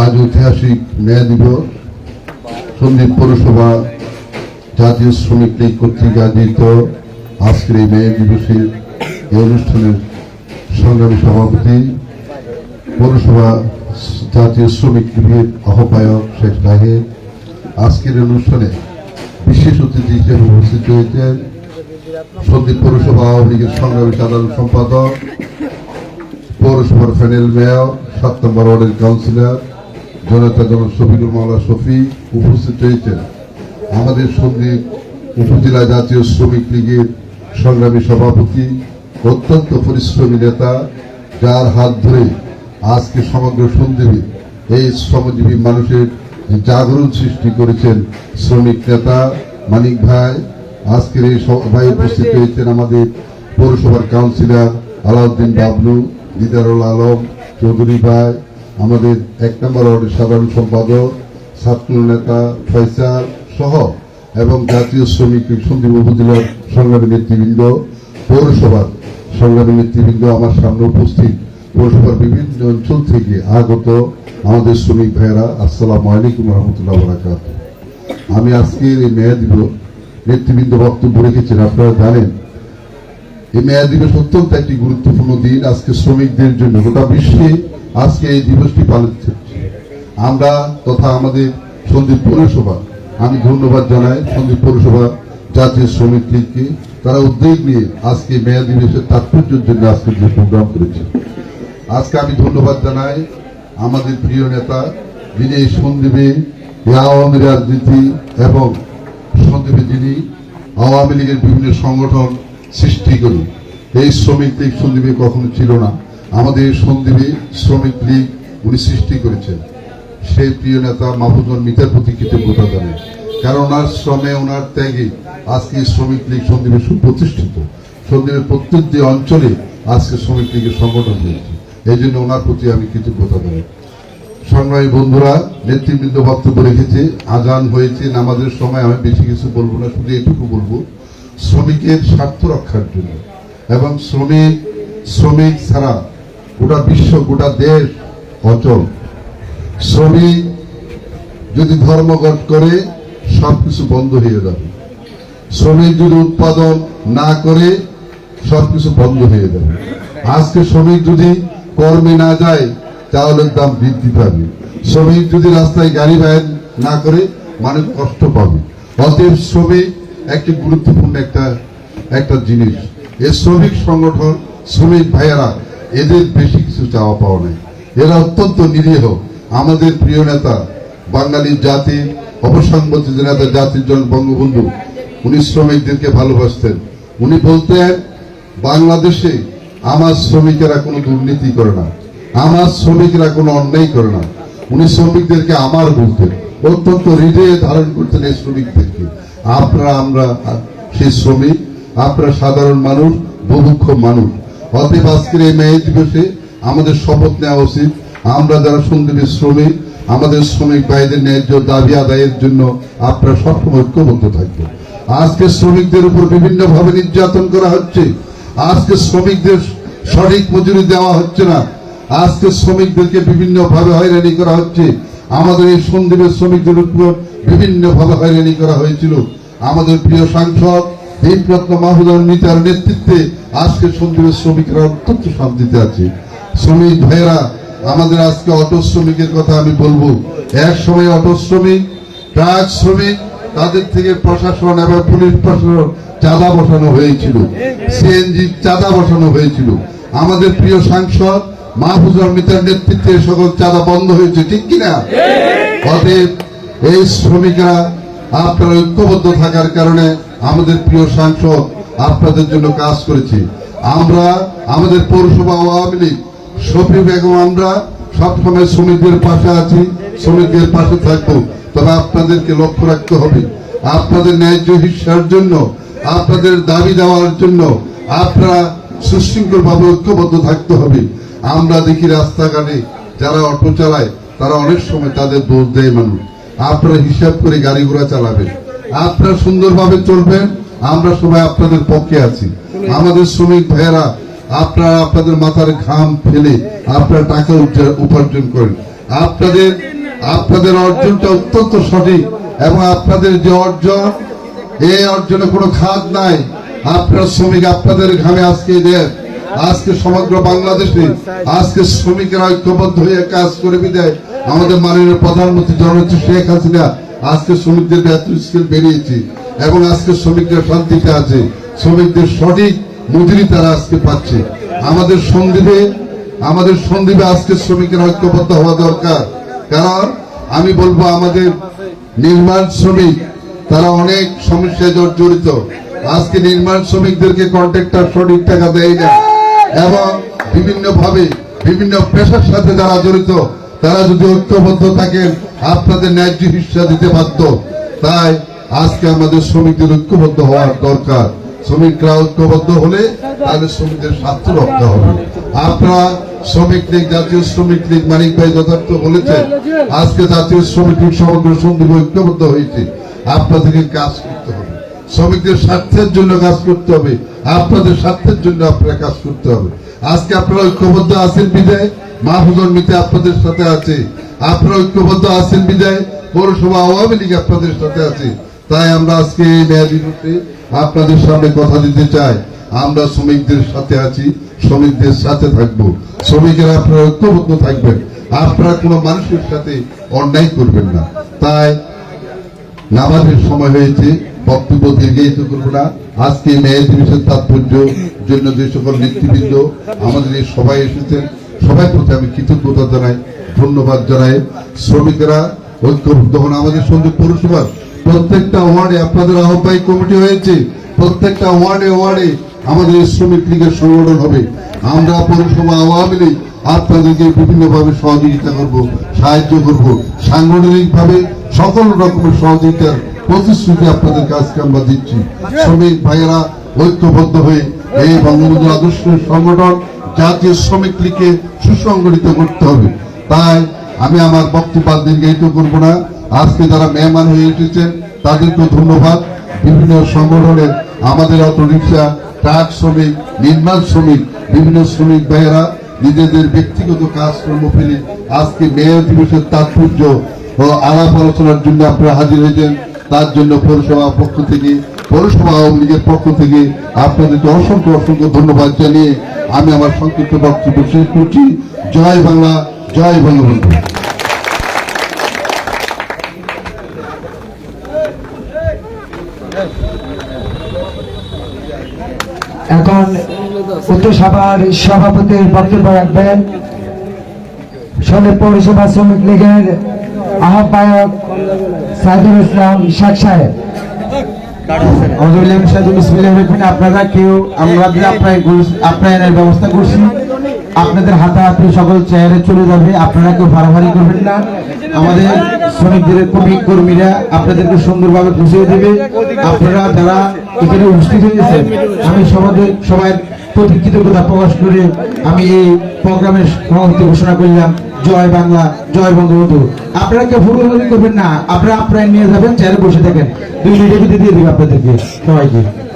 আজ ঐতিহাসিক ন্যায় দিবস। সন্দীপ পৌরসভা জাতীয় শ্রমিক লীগ কর্তৃক আয়োজিত আজকের এই ন্যায় দিবসে এই অনুষ্ঠানের সংগ্রামী সভাপতি, পৌরসভা জাতীয় শ্রমিক লীগের আহ্বায়ক শেখ তাহের আজকের অনুষ্ঠানে বিশেষ অতিথি হিসেবে উপস্থিত হয়েছেন সন্দীপ পৌরসভা আওয়ামী লীগের সংগ্রামী সাধারণ সম্পাদক, পৌরসভার প্যানেল মেয়র, সাত নম্বর ওয়ার্ডের কাউন্সিলর, জনতা জন শফিকুল মাওলা শফি উপস্থিত হয়েছেন আমাদের সন্দীপ উপজেলা জাতীয় শ্রমিক লীগের সংগ্রামী সভাপতি, অত্যন্ত পরিশ্রমী নেতা, যার হাত ধরে আজকে সমগ্র সন্দীপে এই শ্রমজীবী মানুষের জাগরণ সৃষ্টি করেছেন শ্রমিক নেতা মানিক ভাই। আজকের এই সভায় উপস্থিত হয়েছেন আমাদের পৌরসভার কাউন্সিলর আলাউদ্দিন বাবলু দিদারুল আলম চৌধুরী ভাই আমাদের এক নম্বর ওয়ার্ডের সাধারণ সম্পাদক ছাত্র নেতা ফয়সাল সহ এবং জাতীয় শ্রমিক সন্দীপ উপজেলার সংগ্রামী নেতৃবৃন্দ পৌরসভার সংগ্রামী নেতৃবৃন্দ আমার সামনে উপস্থিত। পৌরসভার বিভিন্ন অঞ্চল থেকে আগত আমাদের শ্রমিক ভাইয়েরা আসসালামু আলাইকুম রহমতুল্লাহ বরাকাত আমি আজকের এই মেয়া দিবস নেতৃবৃন্দ বক্তব্য রেখেছেন, আপনারা জানেন। এই মেয়া দিবস অত্যন্ত একটি গুরুত্বপূর্ণ দিন আজকে শ্রমিকদের জন্য। গোটা বিশ্বে আজকে এই দিবসটি পালিত হচ্ছে। আমরা তথা আমাদের সন্দীপ পৌরসভা, আমি ধন্যবাদ জানাই সন্দীপ পৌরসভা জাতীয় শ্রমিক লীগকে। তারা উদ্যোগ নিয়ে আজকে মেয়া দিবসের তাৎপর্যের জন্য আজকে যে প্রোগ্রাম করেছে। আজকে আমি ধন্যবাদ জানাই আমাদের প্রিয় নেতা, যিনি এই সন্দীপে আওয়ামী রাজনীতি এবং সন্দীপে যিনি আওয়ামী লীগের বিভিন্ন সংগঠন সৃষ্টি করি এই শ্রমিক লীগ সন্দীপে কখনো ছিল না। আমাদের সন্দীপে শ্রমিক লীগ উনি সৃষ্টি করেছেন। সেই প্রিয় নেতা মাহফুজুল মিতার প্রতি কৃতজ্ঞতা জানাই। কারণ ওনার শ্রমে, ওনার ত্যাগে আজকে শ্রমিক লীগ সন্দীপে সুপ্রতিষ্ঠিত। সন্দীপের প্রত্যেকটি অঞ্চলে আজকে শ্রমিক লীগের সংগঠন হয়েছে। এই জন্য ওনার প্রতি আমি কৃতজ্ঞতা জানাই। সংগ্রামী বন্ধুরা, নেতৃবৃন্দ বক্তব্য রেখেছে, আজান হয়েছে, নামাজের সময় আমি বেশি কিছু বলব না, শুধু এটুকু বলব, শ্রমিকের স্বার্থ রক্ষার জন্য এবং শ্রমিক শ্রমিক ছাড়া গোটা বিশ্ব, গোটা দেশ অচল। শ্রমিক যদি ধর্মঘট করে সব কিছু বন্ধ হয়ে যাবে। শ্রমিক যদি উৎপাদন না করে সব কিছু বন্ধ হয়ে যাবে। আজকে শ্রমিক যদি কর্মে না যায় চাউলের দাম বৃদ্ধি পাবে। শ্রমিক যদি রাস্তায় গাড়ি ব্যয় না করে, মানুষ কষ্ট পাবে। অতএব শ্রমিক একটি গুরুত্বপূর্ণ একটা একটা জিনিস। এই শ্রমিক সংগঠন, শ্রমিক ভাইয়েরা, এদের বেশি কিছু চাওয়া পাওয়া নাই। এরা অত্যন্ত নিরীহ। আমাদের প্রিয় নেতা, বাঙালির জাতির অবসংগঠিত নেতা, জাতির জন বঙ্গবন্ধু, উনি শ্রমিকদেরকে ভালোবাসতেন। উনি বলতেন, বাংলাদেশে আমার শ্রমিকেরা কোনো দুর্নীতি করে না। আমার শ্রমিকরা কোনো অন্যায় করে না। উনি শ্রমিকদেরকে আমার বলতেন অত্যন্ত হৃদয়ে ধারণ করতেন এই শ্রমিকদেরকে। আপনারা, আমরা সেই শ্রমিক, আপনারা সাধারণ মানুষ, বুভুক্ষ মানুষ। অতএব আজকের এই মেয়ে দিবসে আমাদের শপথ নেওয়া উচিত। আমরা যারা সন্দীপের শ্রমিক, আমাদের শ্রমিক ভাইদের ন্যায্য দাবি আদায়ের জন্য আপনারা সবসময় ঐক্যবদ্ধ থাকবেন। আজকে শ্রমিকদের উপর বিভিন্ন ভাবে নির্যাতন করা হচ্ছে। আজকে শ্রমিকদের সঠিক মজুরি দেওয়া হচ্ছে না। আজকে শ্রমিকদেরকে বিভিন্ন ভাবে হয়রানি করা হচ্ছে। আমাদের এই সন্দীপের শ্রমিকদের উপর বিভিন্ন ভাবে হয়রানি করা হয়েছিল। আমাদের প্রিয় সাংসদ দীপরত্ন মাহুদার নিতার নেতৃত্বে আজকে সন্দীপের শ্রমিকরা অত্যন্ত শান্তিতে আছে। শ্রমিক ভাইয়েরা, আমাদের আজকে অটো শ্রমিকের কথা আমি বলব। এক সময় অটো শ্রমিক, ট্রাক শ্রমিক, তাদের থেকে প্রশাসন এবং পুলিশ প্রশাসন চাঁদা বসানো হয়েছিল। সিএনজি চাঁদা বসানো হয়েছিল। আমাদের প্রিয় সাংসদ মাহফুজুর মিতার নেতৃত্বে সকল চাঁদা বন্ধ হয়েছে, ঠিক কিনা? অতএব এই শ্রমিকরা আপনারা ঐক্যবদ্ধ থাকার কারণে আমাদের প্রিয় সাংসদ আপনাদের জন্য কাজ করেছে। আমরা, আমাদের পৌরসভা আওয়ামী লীগ শফি বেগম, আমরা সবসময় শ্রমিকদের পাশে আছি, শ্রমিকদের পাশে থাকব। তবে আপনাদেরকে লক্ষ্য রাখতে হবে, আপনাদের ন্যায্য হিসার জন্য, আপনাদের দাবি দেওয়ার জন্য আপনারা সুশৃঙ্খল ভাবে ঐক্যবদ্ধ থাকতে হবে। আমরা দেখি রাস্তাঘাটে যারা অটো চালায়, তারা অনেক সময় তাদের দোষ দেয় মানুষ। আপনারা হিসাব করে গাড়ি ঘোড়া চালাবেন। আপনারা সুন্দরভাবে চলবেন, আমরা সবাই আপনাদের পক্ষে আছি। আমাদের শ্রমিক ভাইয়েরা, আপনারা আপনাদের মাথার ঘাম ফেলে আপনারা টাকা উপার্জন করেন। আপনাদের আপনাদের অর্জনটা অত্যন্ত সঠিক এবং আপনাদের যে অর্জন, এই অর্জনে কোনো খাদ নাই। আপনার শ্রমিক আপনাদের ঘামে আজকে দেন। আজকে সমগ্র বাংলাদেশে আজকে শ্রমিকেরা ঐক্যবদ্ধ হয়ে কাজ করে বিদায়। আমাদের মাননীয় প্রধানমন্ত্রী জননেত্রী শেখ হাসিনা আজকে শ্রমিকদের বেতন স্কেল বেরিয়েছে এবং আজকে শ্রমিকরা শান্তিতে আছে। শ্রমিকদের সঠিক মজুরি তারা আজকে পাচ্ছে। আমাদের সন্দ্বীপে আমাদের সন্দ্বীপে আজকে শ্রমিকের ঐক্যবদ্ধ হওয়া দরকার। কারণ আমি বলব, আমাদের নির্মাণ শ্রমিক, তারা অনেক সমস্যায় জড়- জড়িত আজকে নির্মাণ শ্রমিকদেরকে কন্ট্রাক্টর সঠিক টাকা দেয় না। এবং বিভিন্ন ভাবে বিভিন্ন পেশার সাথে যারা জড়িত, তারা যদি ঐক্যবদ্ধ থাকেন, আপনাদের ন্যায্য হিস্সা দিতে বাধ্য। তাই আজকে আমাদের শ্রমিকদের ঐক্যবদ্ধ হওয়ার দরকার। শ্রমিকরা ঐক্যবদ্ধ হলে তাহলে শ্রমিকদের স্বার্থ রক্ষা হবে। আপনারা শ্রমিক লীগ, জাতীয় শ্রমিক লীগ, মানিক ভাই যথার্থ বলেছেন, আজকে জাতীয় শ্রমিক লীগ সমগ্র সন্দীপ ঐক্যবদ্ধ হয়েছে। আপনাদেরকে কাজ শ্রমিকদের স্বার্থের জন্য কাজ করতে হবে। আপনাদের স্বার্থের জন্য আপনারা কাজ করতে হবে। আজকে আপনারা ঐক্যবদ্ধ আছেন বিদায় মাহফুজুর মিতে আপনাদের সাথে আছে। আপনারা ঐক্যবদ্ধ আছেন বিদায় পৌরসভা আওয়ামী লীগ আপনাদের সাথে আছে। তাই আমরা আজকে এই ন্যায় দিবসে আপনাদের সামনে কথা দিতে চাই। আমরা শ্রমিকদের সাথে আছি, শ্রমিকদের সাথে থাকব। শ্রমিকেরা আপনারা ঐক্যবদ্ধ থাকবেন। আপনারা কোনো মানুষের সাথে অন্যায় করবেন না। তাই নামাজের সময় হয়েছে। বক্তব্য দীর্ঘায়িত করব না। আজকে মেয়ে দিবসের তাৎপর্য জন্য যে সকল নেতৃবৃন্দ আমাদের এই সবাই এসেছেন, সবাই প্রতি আমি কৃতজ্ঞতা জানাই, ধন্যবাদ জানাই। শ্রমিকেরা ঐক্যবদ্ধ হন। আমাদের সঙ্গে পৌরসভার প্রত্যেকটা ওয়ার্ডে আপনাদের আহ্বায়ক কমিটি হয়েছে। প্রত্যেকটা ওয়ার্ডে ওয়ার্ডে আমাদের শ্রমিক লীগের সংগঠন হবে। আমরা পৌরসভা আওয়ামী লীগ আপনাদেরকে বিভিন্ন ভাবে সহযোগিতা করব, সাহায্য করব। সাংগঠনিক ভাবে সকল রকমের সহযোগিতার প্রতিশ্রুতি আপনাদের কাছকে আমরা দিচ্ছি। শ্রমিক ভাইয়েরা ঐক্যবদ্ধ হয়ে এই বঙ্গবন্ধু আদর্শ সংগঠন জাতীয় শ্রমিক লীগকে সুসংগঠিত করতে হবে। তাই আমি আমার বক্তব্য দীর্ঘায়িত করব না। আজকে যারা মেহমান হয়ে এসেছেন তাদেরকে ধন্যবাদ। বিভিন্ন সংগঠনের আমাদের অটো রিক্সা ট্রাক শ্রমিক, নির্মাণ শ্রমিক, বিভিন্ন শ্রমিক ভাইয়েরা নিজেদের ব্যক্তিগত কাজকর্ম ফেলে আজকে মেয়র দিবসের তাৎপর্য ও আলাপ আলোচনার জন্য আপনারা হাজির হয়েছেন। তার জন্য পৌরসভা পক্ষ থেকে, পৌরসভা আওয়ামী লীগের পক্ষ থেকে আপনাদেরকে অসংখ্য অসংখ্য ধন্যবাদ জানিয়ে আমি আমার সংক্ষিপ্ত বক্তব্য শেষ করছি। জয় বাংলা, জয় বঙ্গবন্ধু। এখন উচ্চ সভার সভাপতির বক্তব্য রাখবেন। সন্দেহ পৌরসভা শ্রমিক লীগের আহ্বায়ক সাইদুল ইসলাম শেখ সাহেব। আপনারা কেউ, আমরা আপ্যায়নের ব্যবস্থা করছি, আপনাদের হাতাহাতি সকল চেয়ারে চলে যাবে, আপনারা কেউ ভাড়াভাড়ি করবেন না। আমাদের শ্রমিকদের কর্মী কর্মীরা আপনাদেরকে সুন্দরভাবে বুঝিয়ে দেবে। আপনারা যারা এখানে উপস্থিত হয়েছেন, আমি সবাদের, সবাই প্রতি কৃতজ্ঞতা প্রকাশ করে আমি এই প্রোগ্রামের সমাপ্তি ঘোষণা করলাম। জয় বাংলা, জয় বঙ্গবন্ধু। আপনারা কেউ ফুটবল করবেন না, আপনারা আপনারা নিয়ে যাবেন চেয়ারে বসে থাকেন। দুই ভিতরে দিয়ে দেবে আপনাদেরকে। সবাইকে।